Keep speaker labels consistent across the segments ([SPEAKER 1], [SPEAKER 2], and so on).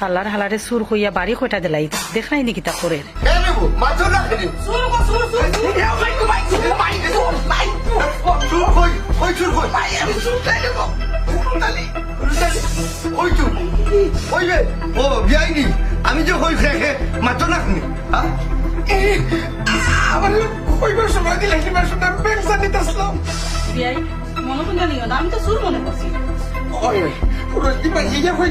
[SPEAKER 1] হালার হালারে সুর হইয়া বাড়ি কইটা দিলাই দেখ নাই নাকি তা করে
[SPEAKER 2] এ নেব মাছ না ও বিয়াইনি আমি যে হই খেয়ে মাছ না হ্যাঁ
[SPEAKER 3] আমার কইবার সময় দিলে কিবার শুনে ব্যবসা নিতে আসলাম
[SPEAKER 1] মনে কোন জানি না আমি তো সুর মনে করছি
[SPEAKER 3] ওই পুরো দিবা ইয়ে হয়ে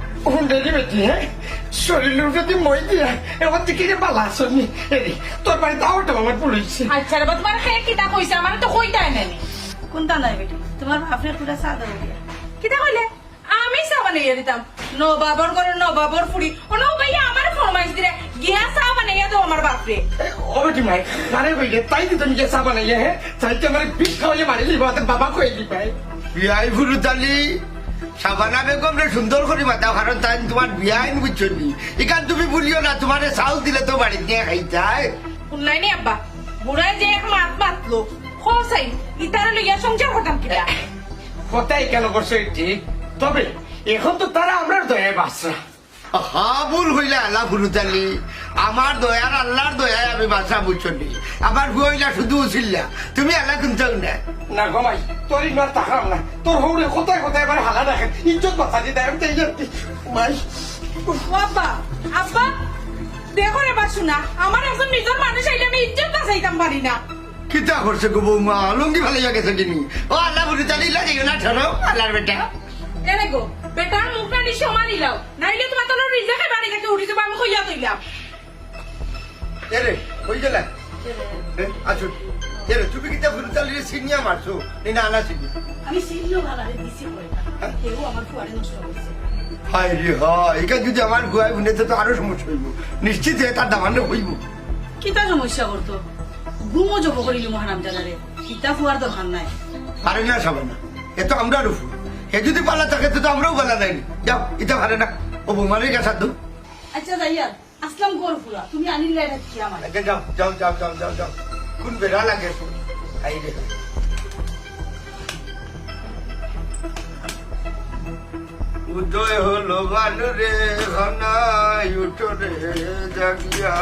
[SPEAKER 3] হুন্ডেরি বেটি হ্যাঁ শরীরের প্রতি মই দিয়া এবার থেকে যে বালা আসনি। এরি তোর বাড়িতে আওয়াটা আমার পুলিশ
[SPEAKER 1] আচ্ছা রে তোমার খেয়ে কিতা কইছে? আমার তো কইতাই নাই। কোনটা নাই বেটি? তোমার বাপরে পুরা সাদা হইয়া কিতা কইলে? আমি চা বানাইয়া দিতাম। নবাবর করে নবাবর ফুড়ি। ও নো ভাইয়া আমার ফরমাইশ দিলে গিয়া চা বানাইয়া দাও আমার বাপরে।
[SPEAKER 3] ও বেটি মাই আরে ভাই তাই তো তুমি যে সাবা নাই হ্যাঁ চাইতে আমার বিষ খাওয়ালে মারি লিবা বাবা দি পাই
[SPEAKER 2] বিয়াই ফুরুতালি সাবানা বেগম রে সুন্দর করে মাতা কারণ তাই তোমার বিয়াইন বুঝছ নি? এখান তুমি বলিও না তোমার চাউল দিলে তো বাড়িতে নিয়ে খাইতাই
[SPEAKER 1] শুনলাই নি আব্বা? বুড়াই যে এক মাত মাতলো খোসাই ইতার লইয়া সংসার করতাম কিটা?
[SPEAKER 3] কোথায় কেন করছ ঠিক তবে এখন তো তারা আমরা দয়া বাসরা
[SPEAKER 2] হা ভুল হইলে আল্লাহ ফুরুতালি আমার দয়ার আল্লাহর দয়ায় আমি বাসা বুঝছ নি আমার বইলা শুধু উচিল্লা। তুমি আল্লাহ কিনতেও না?
[SPEAKER 3] না গমাই তোর ইনার তাকাম না। তোর হৌরে কোথায় কোথায় এবার হালা দেখেন ইজ্জত বাঁচা দিতে আমি তাই জানতি মাই
[SPEAKER 1] আব্বা আব্বা দেখো রে বাসুনা আমার একজন নিজের মানুষ আইলে আমি ইজ্জত বাঁচাইতাম পারি না।
[SPEAKER 2] কিতা করছে গো বৌমা? লুঙ্গি ভালো গেছে কিনি। ও আল্লাহ ফুরুতালি লাগে না ঠেলো আল্লাহর বেটা।
[SPEAKER 1] এনে গো বেটার মুখ না মারি লাও নাইলে তোমার তোর রিজেকে বাড়ি থেকে উঠি যাব তৈলাম
[SPEAKER 2] এরে কই গেলা? আছো এরে তুমি কিতা ফুরুতালি সিনিয়া মারছো? নি না আনা সিনি
[SPEAKER 1] আমি সিলিও ভালারে দিছি কইতা কেউ আমার ফুয়ারে নষ্ট করছে।
[SPEAKER 2] হায় রে হয় এখান যদি আমার গুয়ায় বুনেতে তো আরও সমস্যা হইব। নিশ্চিত তার হইব।
[SPEAKER 1] কিতা সমস্যা করতো ঘুমো জব করিলি মহানাম জানারে কিতা ফুয়ার দরকার নাই।
[SPEAKER 2] পারে না সবাই না। এ তো আমরা রুফু। এ যদি পালা থাকে তো আমরাও পালা নাই যাও এটা পারে না। ও বোমারের কাছে দু
[SPEAKER 1] আচ্ছা আসলাম তুমি এটা কি আমার
[SPEAKER 2] যাও যাও যাও যাও যাও যাও। কোন বেড়া লাগে আই রে। উদয় হলো বানুরে ঘনাই উঠো রে, জাগিয়া।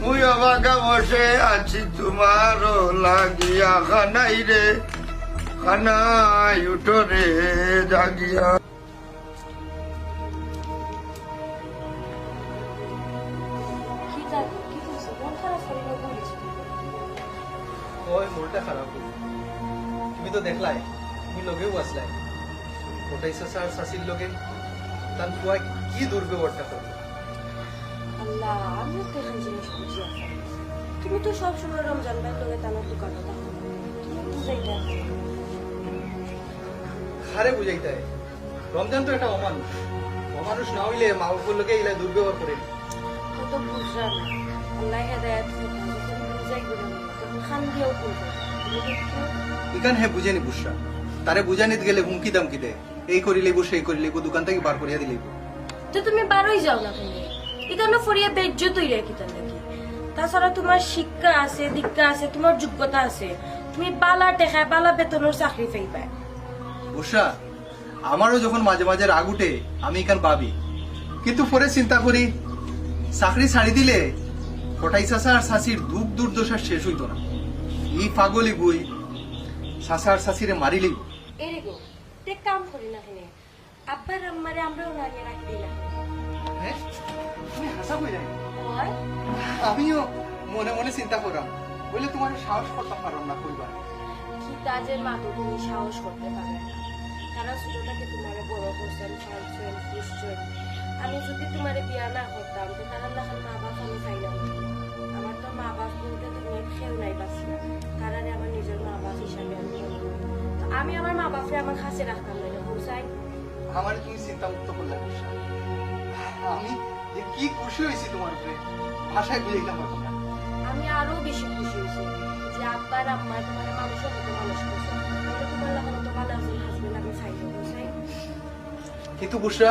[SPEAKER 2] মুই অবাগা বসে আছি তোমারও লাগিয়া। খানাই রে খানাই উঠো
[SPEAKER 4] ওই খারাপ তুমি তো দেখলাই তুমি লগেও আসলাই। ওটাই সাসার লগে। তার কি দুর্ব্যবহারটা
[SPEAKER 5] আল্লাহ আমিও তো এখানে জিনিস বুঝি। তুমি তো সব সময় রমজান ভাই লোকে তানোর দোকানে থাকো তুমি বুঝাইটা
[SPEAKER 4] খারে বুঝাইতে। রমজান তো একটা অমানুষ। অমানুষ না হইলে মা বাবার লোকে ইলা দুর্ব্যবহার করে।
[SPEAKER 5] কত বুঝরা না আল্লাহ হেদায়াত বুঝাই করে খান দিয়েও করব তুমি দেখো
[SPEAKER 4] ইকান হে বুঝেনি বুসরা তারে গেলে হুমকি দামকি দেয় এই করিলে বসে এই করিলে দোকান থেকে বার করিয়া
[SPEAKER 5] তো। তুমি বারোই যাও না তুমি? এখানে ফরিয়া বেজ্জ তৈরি কি তার নাকি? তাছাড়া তোমার শিক্ষা আছে দীক্ষা আছে তোমার যোগ্যতা আছে। তুমি বালা টেকায় বালা বেতনের চাকরি পাইবা।
[SPEAKER 4] বুসরা আমারও যখন মাঝে মাঝে রাগ উঠে আমি এখান পাবি। কিন্তু পরে চিন্তা করি চাকরি ছাড়ি দিলে ফটাই চাষা আর শাশির দুঃখ দুর্দশা শেষ হইতো না। ই পাগলি বই চাষা আর শাশিরে মারিলেই
[SPEAKER 5] এরে গো দেখ কাম করি না কেন। আব্বার আম্মারে আমরাও না নিয়ে রাখি দিলাম?
[SPEAKER 4] তুমি হাসা কই নাই আমিও মনে মনে চিন্তা করলাম বলে তোমার সাহস করতে পারলাম না কইবার।
[SPEAKER 5] কি কাজের মা তো তুমি সাহস করতে পারবে না। তারা ছোটটাকে তোমার বড় করছেন পুষছেন আমি যদি তোমার বিয়া না করতাম তো তারা দেখান মা বাপ আমি তো মা বাপ বলতে নাই আমার নিজের মা বাপ হিসাবে আমি তো আমি আমার মা বাপরে আমার কাছে রাখতাম না বুঝাই
[SPEAKER 4] আমার তুমি চিন্তা মুক্ত করলে আমি যে কি খুশি হয়েছি তোমার উপরে ভাষায় না
[SPEAKER 5] আমি আরও বেশি খুশি হয়েছি যে আব্বার আম্মা তোমার মানুষের মতো মানুষ করছে। তোমার লাগানো তো হাজবেন্ড আমি বুঝাই
[SPEAKER 4] কিন্তু বুসরা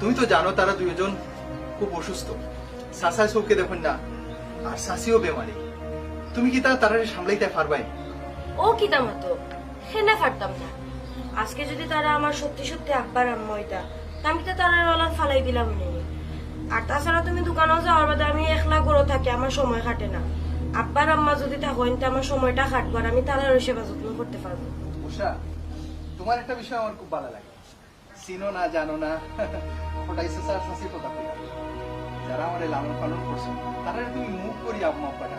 [SPEAKER 4] তুমি তো জানো তারা দুইজন খুব অসুস্থ। সাসার চৌকে দেখুন না আর সাসিও বেমারি তুমি কি তা তারা সামলাইতে পারবাই?
[SPEAKER 5] ও কি দাম হতো হেনা পারতাম না। আজকে যদি তারা আমার সত্যি সত্যি আব্বার আম্মা হইতা আমি তো তারা রলার ফালাই দিলাম নি। আর তাছাড়া তুমি দোকানেও যাওয়ার বাদে আমি একলা গরো থাকি আমার সময় কাটে না। আব্বার আম্মা যদি থাকেন তা আমার সময়টা কাটবার আমি তাদের সেবা যত্ন করতে পারব।
[SPEAKER 4] উষা তোমার একটা বিষয় আমার খুব ভালো লাগে। চিনো না জানো না। ওটাই সাসার সাসি কথা। যারা আমার লালন পালন করছে তারা তুমি মুখ করি আম্মা আব্বাটা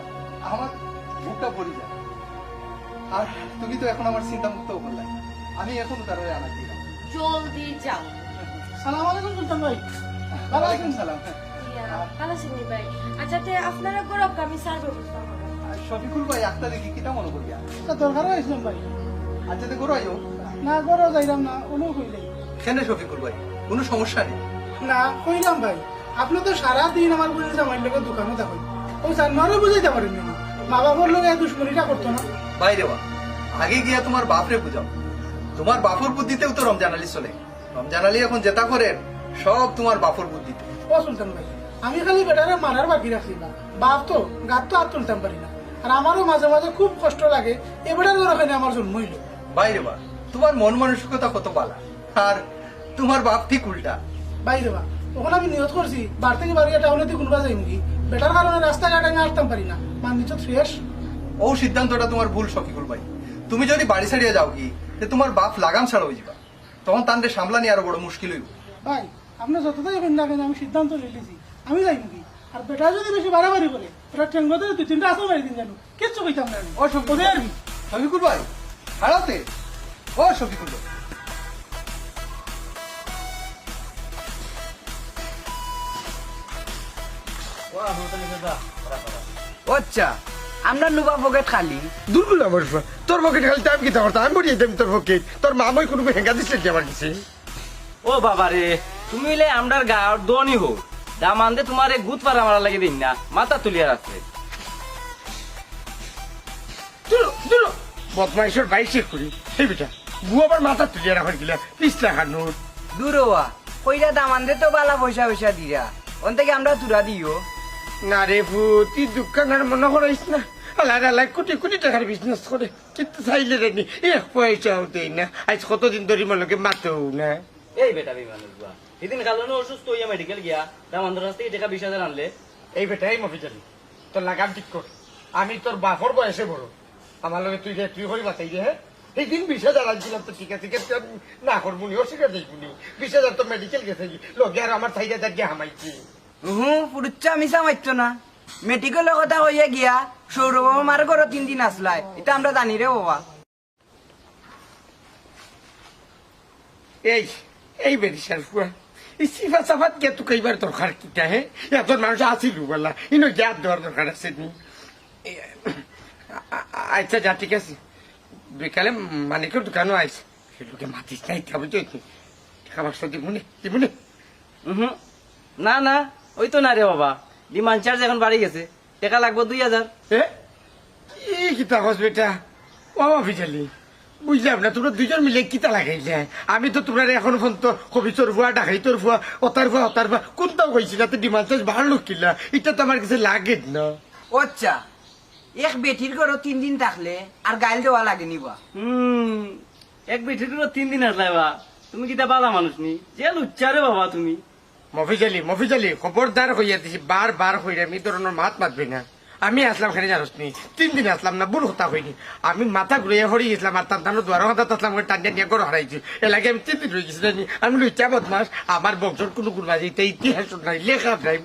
[SPEAKER 4] আমার বুকটা পড়ে যায়। আর তুমি তো এখন আমার চিন্তা মুক্ত করলে আমি এখন তারা আনা দিলাম
[SPEAKER 1] জলদি যাও।
[SPEAKER 6] সালাম আলাইকুম সুলতান ভাই।
[SPEAKER 4] ওয়ালাইকুম সালাম।
[SPEAKER 5] ভাই। আচ্ছা তে আপনারা গরব আমি সার ব্যবস্থা
[SPEAKER 4] শফিকুল ভাই একটা দেখি কিটা মনে করিয়া।
[SPEAKER 6] দরকার হয়েছিলাম ভাই।
[SPEAKER 4] আচ্ছা তো করো আইও।
[SPEAKER 6] না গরো যাইলাম না অনু কইলে।
[SPEAKER 4] কেন শফিকুল ভাই? কোনো সমস্যা নেই?
[SPEAKER 6] না কইলাম ভাই। আপনি তো সারা দিন আমার বুঝে জামাই লোকের দোকানে দেখেন ও জানোয়ারও বুঝাইতে পারেন না। মা বাবার লোক এই দুশ্মনীটা করতো না।
[SPEAKER 4] বাইরে বা আগে গিয়া তোমার বাপরে বুঝাও। তোমার বাপুর বুদ্ধিতেও তো রমজান আলী চলে। রমজান আলী এখন যেটা করেন সব তোমার বাপুর বুদ্ধিতে।
[SPEAKER 6] ও সুলতান ভাই আমি খালি বেটারে মারার বাকি রাখি না। বাপ তো গাত তো আর তুলতাম পারি না। আর আমারও মাঝে মাঝে খুব কষ্ট লাগে এ বেটার ওখানে আমার জন্ম হইল।
[SPEAKER 4] বাইরে বা তোমার মন মানসিকতা কত পালা আর তোমার বাপ ঠিক উল্টা।
[SPEAKER 6] বাইরে বা তখন আমি নিয়ত করছি বার থেকে বাড়ি টাউনে দিয়ে কোনবা যাই নাকি বেটার কারণে রাস্তাঘাট আমি আসতাম পারি না। মানি তো ফ্রেশ
[SPEAKER 4] ও সিদ্ধান্তটা তোমার ভুল শফিকুল ভাই। তুমি যদি বাড়ি ছাড়িয়ে যাও কি যে তোমার বাপ লাগাম ছাড়া হয়ে যাবা। তখন তান্ডে সামলানি আরও বড় মুশকিল হইব।
[SPEAKER 6] ভাই আপনি যতটাই এখন না কেন আমি সিদ্ধান্ত নিয়ে নিয়েছি আমি যাই নাকি আর বেটা যদি বেশি বাড়াবাড়ি করে ওটা ট্রেন মধ্যে দুই তিনটা আসল মারি দিন জানো কিচ্ছু কইতাম না
[SPEAKER 4] ও
[SPEAKER 6] কি
[SPEAKER 4] শফিকুল ভাই হারাতে? ও শফিকুল ভাই।
[SPEAKER 7] আচ্ছা আমরা নুবা পকেট খালি।
[SPEAKER 3] দুর্বল আমার তোর পকেট খালি আমি কি করতাম আমি বলি দেম তোর পকেট তোর মা কোনো হেঙ্গা কি আমার কাছে?
[SPEAKER 7] ও বাবা রে তুমি এলে আমরার গাঁর দনি হো। দামান দে তোমার গুত পারা মারা লাগে দিন না মাথা তুলিয়া রাখছে
[SPEAKER 3] বদমাইশের বাইশে করি। এই বেটা গু আবার মাথা তুলিয়া রাখার গিলা পিস
[SPEAKER 8] দূর হওয়া কইরা দামান দে তো বালা পয়সা পয়সা দিরা। ওন থেকে আমরা তুরা দিও।
[SPEAKER 3] না রে তুই দোকানের মনে করাইস না। আলাদা আলাদা কোটি কোটি টাকার বিজনেস করে। কিন্তু চাইলে রে নি এক পয়সাও দেই না। আজ কতদিন ধরে মনে মাতেও না।
[SPEAKER 7] এই বেটা বিমানের বুয়া সেদিন কালো অসুস্থ হইয়া মেডিকেল গিয়া দামান কাছ থেকে টাকা বিশ হাজার আনলে।
[SPEAKER 3] এই বেটাই মফি জানি তোর লাগাম ঠিক কর। আমি তোর বাপর বয়সে বড়। আমার লগে তুই তুই করি বাতাই রে হ্যাঁ? এই দিন বিশ হাজার আনছিলাম তো ঠিক আছে না করব নি অস্বীকার দেখবনি বিশ হাজার তো মেডিকেল গেছে লগে আর আমার চাহিদা গিয়ে হামাইছি।
[SPEAKER 8] হুম পুরুচ্চা মিশা মারতো না। কথা হইয়া গিয়া সৌরভ মার ঘর তিন দিন আসলাই এটা আমরা জানি রে বাবা।
[SPEAKER 3] এই এই বেরিসার ফুয়া এই সিফা সাফাত কে তো কইবার দরকার কিটা হে? এত মানুষ আসিল বলা। ইনো গ্যাপ দেওয়ার দরকার আছে নি? আচ্ছা যা ঠিক আছে। বিকালে মানিকের দোকানও আইছে। সে লোকে মাতিস নাই তা বুঝছ টাকা পাঁচশো দিবনি দিবনি
[SPEAKER 7] হুম না না। ওই তো না রে বাবা। ডিমান্ড চার্জ এখন বাড়ি গেছে। টাকা লাগবে দুই হাজার।
[SPEAKER 3] এ? কি কিতা কস বেটা? বাবা বিজালি বুঝলাম না তোমরা দুজন মিলে কিতা লাগাইলে? আমি তো তোমরা এখন ফোন তো কবি তোর ফুয়া ডাকাই তোর ফুয়া অতার ফুয়া অতার কোনটাও তো ডিমান্ড চার্জ বাড়লো কিলা এটা তো আমার কাছে লাগে না।
[SPEAKER 8] আচ্ছা এক বেটির ঘর তিন দিন থাকলে আর গাইল দেওয়া লাগে নিবা
[SPEAKER 7] হুম এক বেঠির তিন দিন বা। তুমি কিতা বালা মানুষ নি? যে লুচ্চা রে বাবা তুমি।
[SPEAKER 3] মফিজালি মফিজালি খবরদার হইয়া দিছি বার বার হইয়া আমি ধরনের মাত মাতবি না। আমি আসলাম খানি জানোস নি তিন দিন আসলাম না বুড় হতা হইনি। আমি মাথা ঘুরিয়ে হরি গেছিলাম আর তার দানো দুয়ার হতা আসলাম টানিয়া নিয়ে করে হারাইছি। এলাকে আমি তিন দিন হয়ে গেছি জানি আমি লুচা বদমাস আমার বংশর কোনো গুণ বাজি এটা ইতিহাস নাই লেখা নাই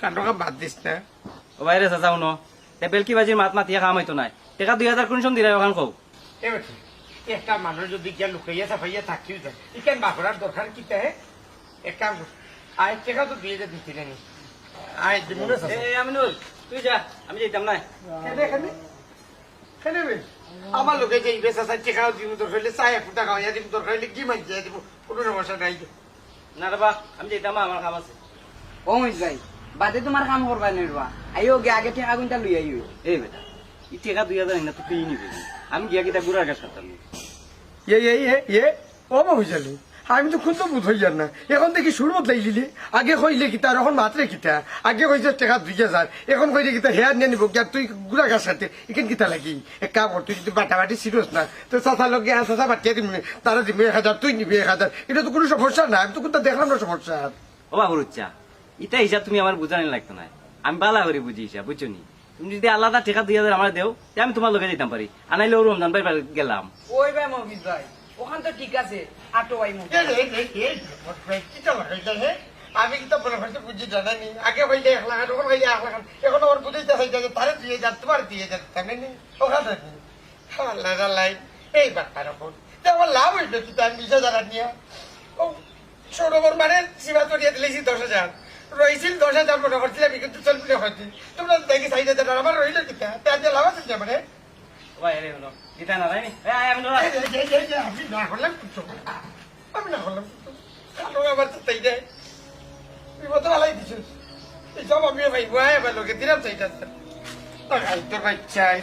[SPEAKER 3] কান্ডকা বাদ দিস না।
[SPEAKER 7] ও বাইরে চাচা শুনো তে বেলকি বাজির মাত মাতিয়া কাম হইতো নাই। টাকা দুই হাজার কোন দিলাই ওখান কও?
[SPEAKER 3] এবার একটা মানুষ যদি গিয়া লুকাইয়া সাফাইয়া থাকিও যায় ইকেন বাপরার দরকার কি হে? এক কাম আয় টাকা তো দিয়ে যা দিতে জানি আয় দিমুনে
[SPEAKER 7] এ আমিনুল তুই যা আমি যেতাম নাই
[SPEAKER 3] আমার লোকে যে ইবেস আছে টেকাও দিব তোর হইলে চাই এক টাকা হইয়া দিব তোর হইলে কি মাইছে দিব কোনো সমস্যা নাই।
[SPEAKER 7] না রে বা আমি যেতাম না, আমার কাম আছে।
[SPEAKER 8] ও যাই বাদে তোমার কাম করবা নিবা আইও গে আগে ঠেকা গুনটা লই আইও।
[SPEAKER 7] এই বেটা এই টাকা দুই হাজার না তো তুই নিবি। আমি গিয়া কিতা গুড়ার কাছে খাতাম
[SPEAKER 3] এ এ এ এ ও মফিজালি আমি তো খুব বুধ হইয়ার না। এখন দেখি সুর বদলাই লিলি আগে কইলে কিতা আর এখন মাত্রে কিতা আগে কইছে টাকা দুই হাজার। এখন কইলে কিতা হেয়ার নিয়ে নিব। কি আর তুই গুড়া গাছ সাথে এখান কিতা লাগি? এক কাম কর তুই যদি বাটা বাটি সিরিয়াস না তো চাচা লগে আর চাচা বাটিয়ে দিবি তারা দিবি এক হাজার তুই নিবি এক হাজার। এটা তো কোনো সমস্যা না। আমি তো কোনটা দেখলাম না সমস্যা।
[SPEAKER 7] ও বাবুর উচ্চা ইটা হিসাব তুমি আমার বুঝানি লাগতো না। আমি বালা করে বুঝি হিসাব বুঝছ নি? তুমি যদি আলাদা টাকা দুই হাজার আমার দেও তে আমি তোমার লগে যেতাম পারি। আনাইলে রমজান ভাই গেলাম।
[SPEAKER 8] ওই ভাই মফিজ ভাই। ওখান তো ঠিক আছে, আটো ভাই মুখ।
[SPEAKER 3] আমি কিন্তু মনে হচ্ছে বুঝি জানানি আগে হইলে এক লাখ এখন হইলে এক লাখ এখন আমার বুঝাইতে হইতে যে তারে দিয়ে যান তোমার দিয়ে যান তাই না? ওখানে আল্লাহ আল্লাহ এই ব্যাপার ওপর আমার লাভ হইল কিন্তু আমি বিশ হাজার নিয়ে? ও সৌরভর মানে সীমা তরিয়ে দিলেছি দশ হাজার। রইছিল দশ হাজার মনে করছিলাম, কিন্তু চলবি হয়তো তোমরা দেখি সাইড হাজার আমার রইল কিতা তার যে লাভ আছে মানে
[SPEAKER 7] ভাই আরে হলো। গীতা না এই, আমি লড়া।
[SPEAKER 3] আমি না করলাম কিছু আমি না কিছু কালো আবার তো তাই যায় বিপদ ভালাই দিছিস। এইসব আমি ভাই ভাই লোকে দিলাম তোর বাচ্চাই।